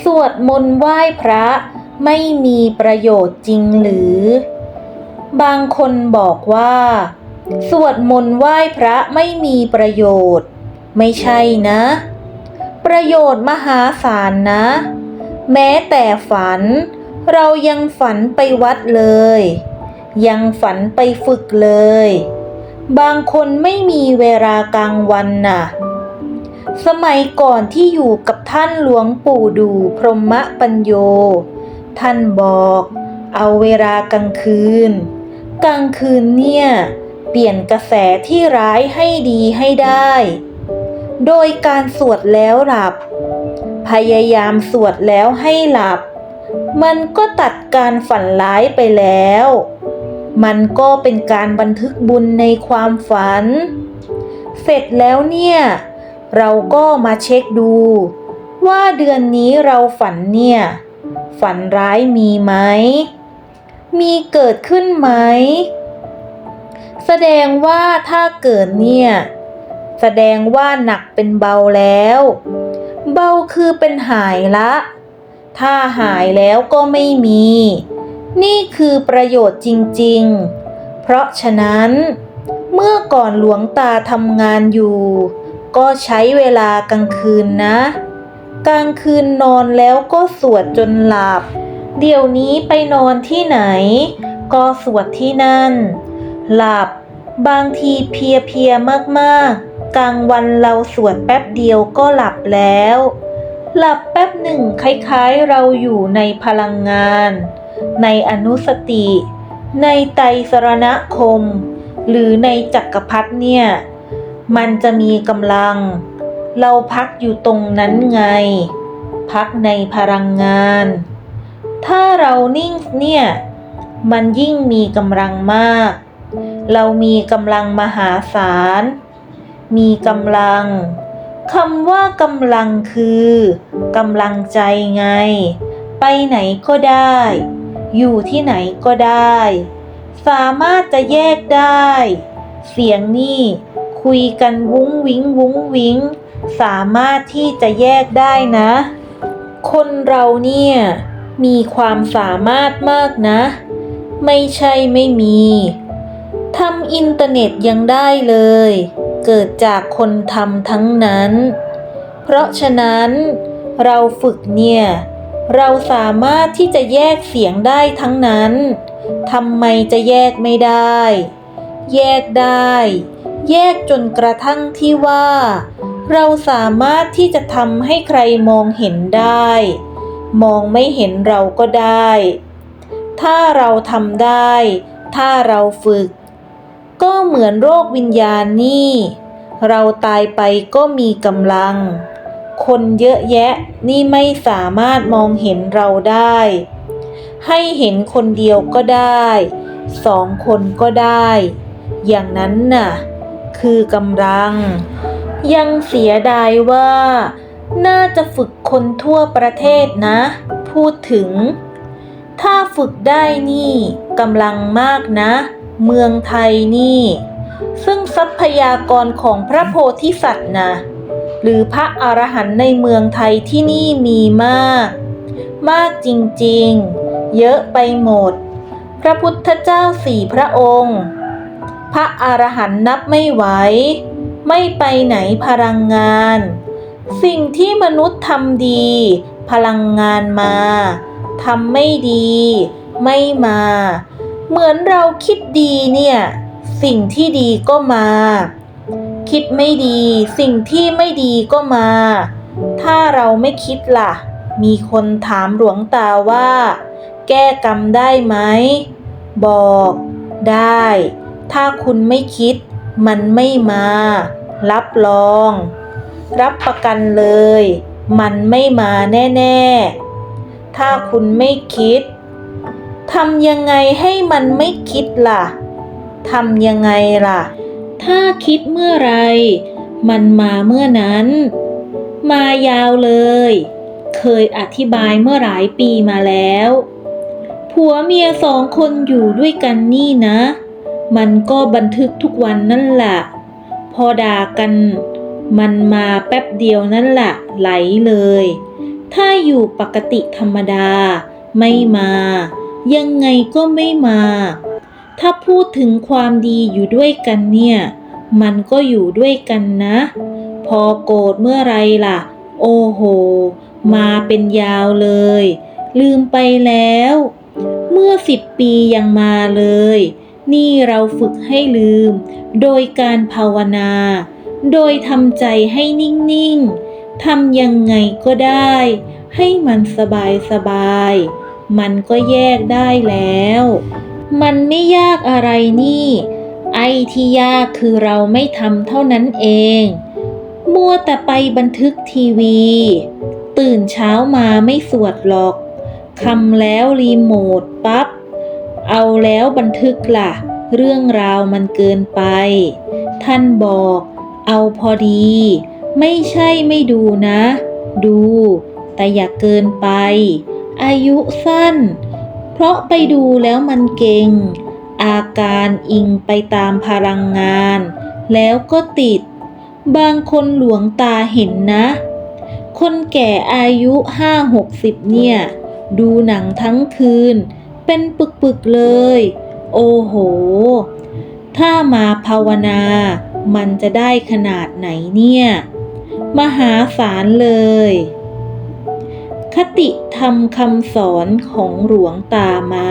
สวดมนต์ไหว้พระไม่มีประโยชน์จริงหรือ บางคนบอกว่า สวดมนต์ไหว้พระไม่มีประโยชน์ ไม่ใช่นะ ประโยชน์มหาศาลนะ แม้แต่ฝัน เรายังฝันไปวัดเลย ยังฝันไปฝึกเลย บางคนไม่มีเวลากลางวันน่ะ สมัยก่อนที่อยู่กับท่านหลวงปู่ดูพรหมปัญโย ท่านบอก เอาเวลากลางคืน กลางคืนเนี่ย เปลี่ยนกระแสที่ร้ายให้ดีให้ได้ โดยการสวดแล้วหลับ พยายามสวดแล้วให้หลับ มันก็ตัดการฝันร้ายไปแล้ว มันก็เป็นการบันทึกบุญในความฝัน เสร็จแล้วเนี่ย เราก็มาเช็คดู ว่าเดือนนี้เราฝันเนี่ย ฝันร้ายมีไหม มีเกิดขึ้นไหม แสดงว่าถ้าเกิดเนี่ย แสดงว่าหนักเป็นเบาแล้ว เบาคือเป็นหายละ ถ้าหายแล้วก็ไม่มี นี่คือประโยชน์จริง ๆ เพราะฉะนั้น เมื่อก่อนหลวงตาทำงานอยู่ ก็ใช้เวลากลางคืนนะ กลางคืนนอนแล้วก็สวดจนหลับ เดี๋ยวนี้ไปนอนที่ไหน ก็สวดที่นั่น หลับบางทีเพียเพียมากๆ กลางวันเราสวดแป๊บเดียวก็หลับแล้ว หลับแป๊บหนึ่งคล้ายๆเราอยู่ในพลังงาน ในอนุสติ ในไตสรณคม หรือในจักรพรรดิเนี่ย มันจะมีกำลัง เราพักอยู่ตรงนั้นไง พักในพลังงาน ถ้าเรานิ่งเนี่ย มันยิ่งมีกำลังมาก เรามีกำลังมหาศาล มีกำลังคำว่ากำลังคือกำลังใจไง ไปไหนก็ได้ อยู่ที่ไหนก็ได้ สามารถจะแยกได้ เสียงนี่ คุยกันวุ้งวิ้งวุ้งวิ้งสามารถที่จะแยกได้นะ คนเราเนี่ยมีความสามารถมากนะ ไม่ใช่ไม่มีทำอินเทอร์เน็ตยังได้เลย เกิดจากคนทำทั้งนั้น เพราะฉะนั้น เราฝึกเนี่ย เราสามารถที่จะแยกเสียงได้ทั้งนั้นทำไมจะแยกไม่ได้ แยกได้ แยกจนกระทั่งที่ว่า เราสามารถที่จะทำให้ใครมองเห็นได้ มองไม่เห็นเราก็ได้ ถ้าเราทำได้ ถ้าเราฝึก ก็เหมือนโรควิญญาณนี่ เราตายไปก็มีกำลัง คนเยอะแยะนี่ไม่สามารถมองเห็นเราได้ ให้เห็นคนเดียวก็ได้สองคนก็ได้ อย่างนั้นน่ะ คือกำลัง ยังเสียดายว่า น่าจะฝึกคนทั่วประเทศนะ พูดถึง ถ้าฝึกได้นี่กำลังมากนะ เมืองไทยนี่ ซึ่งทรัพยากรของพระโพธิสัตว์นะหรือพระอรหันต์ในเมืองไทยที่นี่มีมาก มากจริงๆ เยอะไปหมด พระพุทธเจ้าสี่พระองค์ พระอรหันต์นับไม่ไหว ไม่ไปไหนพลังงาน สิ่งที่มนุษย์ทำดี พลังงานมาทำไม่ดี ไม่มา เหมือนเราคิดดีเนี่ย สิ่งที่ดีก็มา คิดไม่ดี สิ่งที่ไม่ดีก็มา ถ้าเราไม่คิดล่ะ มีคนถามหลวงตาว่า แก้กรรมได้ไหม บอกได้ ถ้าคุณไม่คิด มันไม่มา รับรอง รับประกันเลย มันไม่มาแน่ๆ ถ้าคุณไม่คิดทำยังไงให้มันไม่คิดล่ะทำยังไงล่ะ ถ้าคิดเมื่อไร มันมาเมื่อนั้น มายาวเลย เคยอธิบายเมื่อหลายปีมาแล้ว ผัวเมียสองคนอยู่ด้วยกันนี่นะ มันก็บันทึกทุกวันนั่นแหละ พอด่ากัน มันมาแป๊บเดียวนั่นแหละไหลเลย ถ้าอยู่ปกติธรรมดา ไม่มา ยังไงก็ไม่มา ถ้าพูดถึงความดีอยู่ด้วยกันเนี่ย มันก็อยู่ด้วยกันนะ พอโกรธเมื่อไรล่ะ โอ้โห มาเป็นยาวเลย ลืมไปแล้ว เมื่อสิบปียังมาเลย นี่เราฝึกให้ลืม โดยการภาวนา โดยทำใจให้นิ่ง ๆ ทำยังไงก็ได้ ให้มันสบายสบายๆมันก็แยกได้แล้ว มันไม่ยากอะไรนี่ ไอ้ที่ยากคือเราไม่ทำเท่านั้นเอง มัวแต่ไปบันทึกทีวี ตื่นเช้ามาไม่สวดหรอกคำแล้วรีโมทปั๊บ เอาแล้วบันทึกล่ะ เรื่องราวมันเกินไป ท่านบอก เอาพอดี ไม่ใช่ไม่ดูนะ ดู แต่อย่าเกินไป อายุสั้น เพราะไปดูแล้วมันเก่ง อาการอิงไปตามพลังงาน แล้วก็ติด บางคนหลวงตาเห็นนะ คนแก่อายุห้าหกสิบเนี่ย ดูหนังทั้งคืน เป็นปึกๆเลย โอ้โห ถ้ามาภาวนา มันจะได้ขนาดไหนเนี่ย มหาศาลเลย คติธรรมคำสอนของหลวงตามา